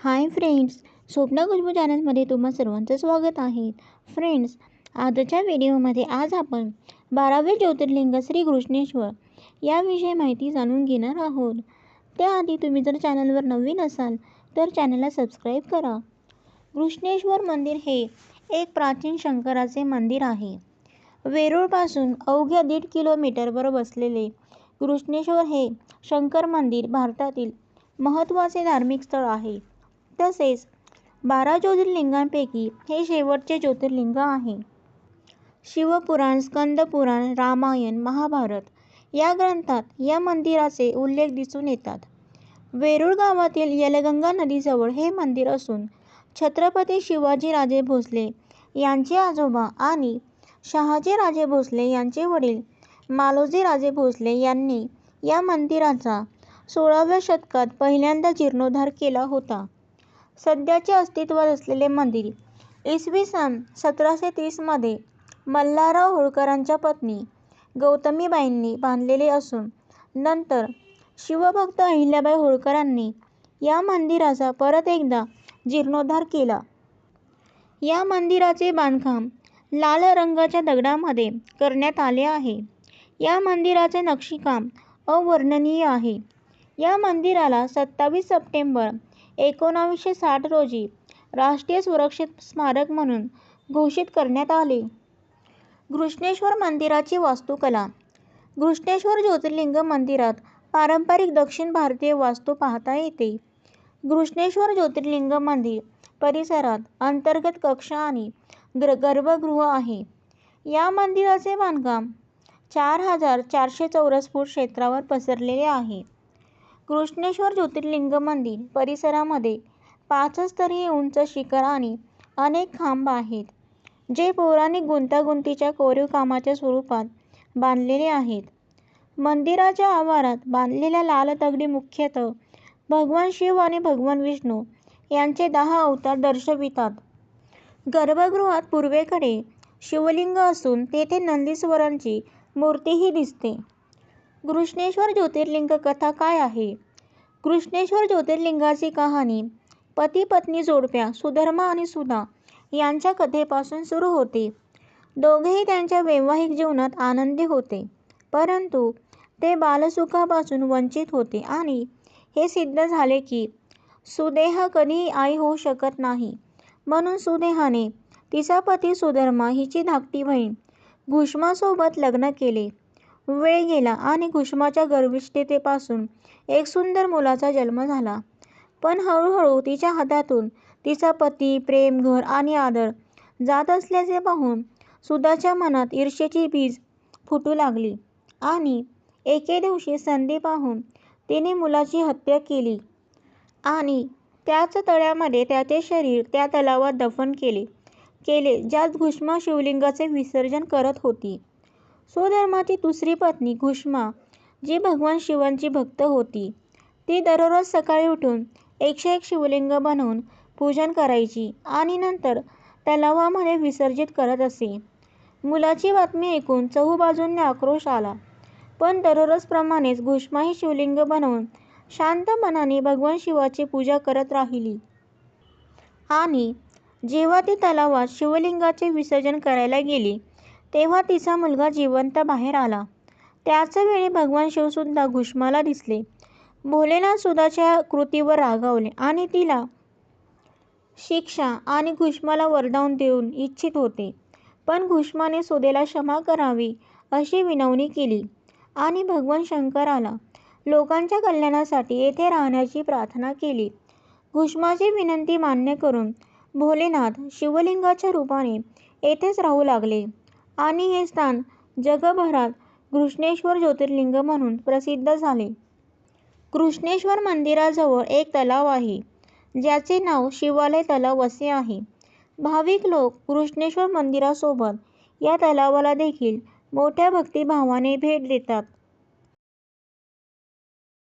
Hi friends Swapna Khushboo चॅनलमध्ये तुम्हा सर्वांचं स्वागत आहे. फ्रेंड्स आजच्या व्हिडिओमध्ये आज आपण बारावे ज्योतिर्लिंग श्री कृष्णेश्वर याविषयी माहिती जाणून घेणार आहोत. त्याआधी तुम्ही जर चॅनलवर नवीन असाल तर चॅनलला सबस्क्राईब करा. कृष्णेश्वर मंदिर हे एक प्राचीन शंकराचे मंदिर आहे. वेरूळपासून अवघ्या दीड किलोमीटरवर बसलेले कृष्णेश्वर हे शंकर मंदिर भारतातील महत्त्वाचे धार्मिक स्थळ आहे. तसेच बारा ज्योतिर्लिंगांपैकी हे शेवटचे ज्योतिर्लिंग आहे. शिवपुराण स्कंदपुराण रामायण महाभारत या ग्रंथात या मंदिराचे उल्लेख दिसून येतात. वेरूळ गावातील यलगंगा नदीजवळ हे मंदिर असून छत्रपती शिवाजीराजे भोसले यांचे आजोबा आणि शहाजीराजे भोसले यांचे वडील मालोजीराजे भोसले यांनी या मंदिराचा सोळाव्या शतकात पहिल्यांदा जीर्णोद्धार केला होता. सध्याचे अस्तित्वात असलेले मंदिर. इसवी सन सतराशे तीसमध्ये मल्हारराव होळकरांच्या पत्नी गौतमीबाईंनी बांधलेले असून नंतर शिवभक्त अहिल्याबाई होळकरांनी या मंदिराचा परत एकदा जीर्णोद्धार केला. या मंदिराचे बांधकाम लाल रंगाच्या दगडामध्ये करण्यात आले आहे. या मंदिराचे नक्षीकाम अवर्णनीय आहे. या मंदिराला सत्तावीस सप्टेंबर एकोणावीसशे साठ रोजी राष्ट्रीय सुरक्षित स्मारक म्हणून घोषित करण्यात आले. घृष्णेश्वर मंदिराची वास्तुकला. घृष्णेश्वर ज्योतिर्लिंग मंदिरात पारंपरिक दक्षिण भारतीय वास्तू पाहता येते. घृष्णेश्वर ज्योतिर्लिंग मंदिर परिसरात अंतर्गत कक्ष आणि गर्भगृह आहे. या मंदिराचे बांधकाम चार हजार चारशे चौरस फूट क्षेत्रावर पसरलेले आहे. कृष्णेश्वर ज्योतिर्लिंग मंदिर परिसरामध्ये पाच स्तरीय उंच शिखर आणि अनेक खांब आहेत जे पौराणिक गुंतागुंतीच्या कोरीव कामाच्या स्वरूपात बांधलेले आहेत. मंदिराच्या आवारात बांधलेल्या लाल दगडी मुख्यतः भगवान शिव आणि भगवान विष्णू यांचे दहा अवतार दर्शवितात. गर्भगृहात पूर्वेकडे शिवलिंग असून तेथे नंदीश्वरांची मूर्तीही दिसते. कृष्णेश्वर ज्योतिर्लिंग कथा काय आहे? कृष्णेश्वर ज्योतिर्लिंगाची कहाणी पती पत्नी जोडप्या सुधर्मा आणि सुधा यांच्या कथेपासून सुरू होते. दोघेही त्यांच्या वैवाहिक जीवनात आनंदी होते परंतु ते बालसुखापासून वंचित होते आणि हे सिद्ध झाले की सुदेह कधीही आई होऊ शकत नाही. म्हणून सुदेहाने तिचा पती सुधर्मा हिची धाकटी बहीण घुष्मासोबत लग्न केले. वेळ गेला आणि घुष्माच्या गर्विष्ठतेपासून एक सुंदर मुलाचा जन्म झाला. पण हळूहळू तिच्या हातातून तिचा पती प्रेम घर आणि आदर जात असल्याचे पाहून सुधाच्या मनात ईर्षेची बीज फुटू लागली आणि एके दिवशी संधी पाहून तिने मुलाची हत्या केली आणि त्याच तळ्यामध्ये त्याचे शरीर त्या तलावात दफन केले केले ज्यात घुष्मा शिवलिंगाचे विसर्जन करत होती. स्वधर्माची दुसरी पत्नी घुष्मा जी भगवान शिवांची भक्त होती. ती दररोज सकाळी उठून एकशे एक शिवलिंग बनवून पूजन करायची आणि नंतर तलावामध्ये विसर्जित करत असे. मुलाची बातमी ऐकून चहूबाजूंनी आक्रोश आला. पण दररोजप्रमाणेच घुष्माही शिवलिंग बनवून शांत मनाने भगवान शिवाची पूजा करत राहिली. आणि जेव्हा ती तलावात शिवलिंगाचे विसर्जन करायला गेली तेव्हा तिचा मुलगा जिवंत बाहेर आला. त्याच वेळी भगवान शिवसुद्धा घुष्माला दिसले. भोलेनाथ सुद्धाच्या कृतीवर रागावले आणि तिला शिक्षा आणि घुष्माला वरदान देऊन इच्छित होते. पण घुष्माने सुदेला क्षमा करावी अशी विनवणी केली आणि भगवान शंकराला लोकांच्या कल्याणासाठी येथे राहण्याची प्रार्थना केली. घुष्माची विनंती मान्य करून भोलेनाथ शिवलिंगाच्या रूपाने येथेच राहू लागले. आणि हे स्थान जगभरात कृष्णेश्वर ज्योतिर्लिंग म्हणून प्रसिद्ध झाले. कृष्णेश्वर मंदिराजवळ एक तलाव आहे ज्याचे नाव शिवालय तलाव असे आहे. भाविक लोक कृष्णेश्वर मंदिरासोबत या तलावाला देखील मोठ्या भक्तिभावाने भेट देतात.